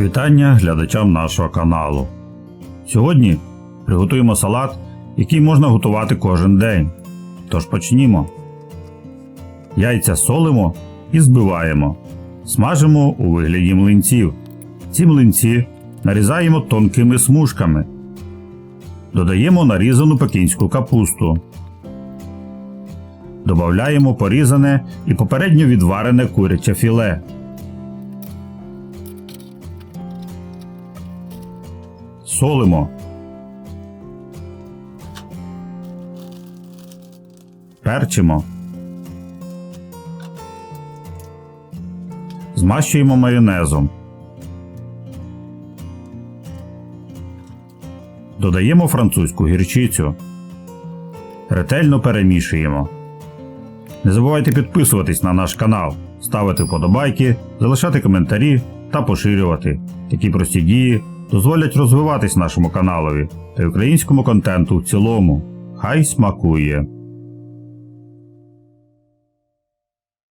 Вітання глядачам нашого каналу. Сьогодні приготуємо салат, який можна готувати кожен день. Тож почнімо. Яйця солимо і збиваємо. Смажимо у вигляді млинців. Ці млинці нарізаємо тонкими смужками. Додаємо нарізану пекінську капусту. Добавляємо порізане і попередньо відварене куряче філе. Солимо. Перчимо. Змащуємо майонезом. Додаємо французьку гірчицю. Ретельно перемішуємо. Не забувайте підписуватись на наш канал, ставити вподобайки, залишати коментарі та поширювати. Такі прості дії дозволять розвиватись нашому каналові та українському контенту в цілому. Хай смакує!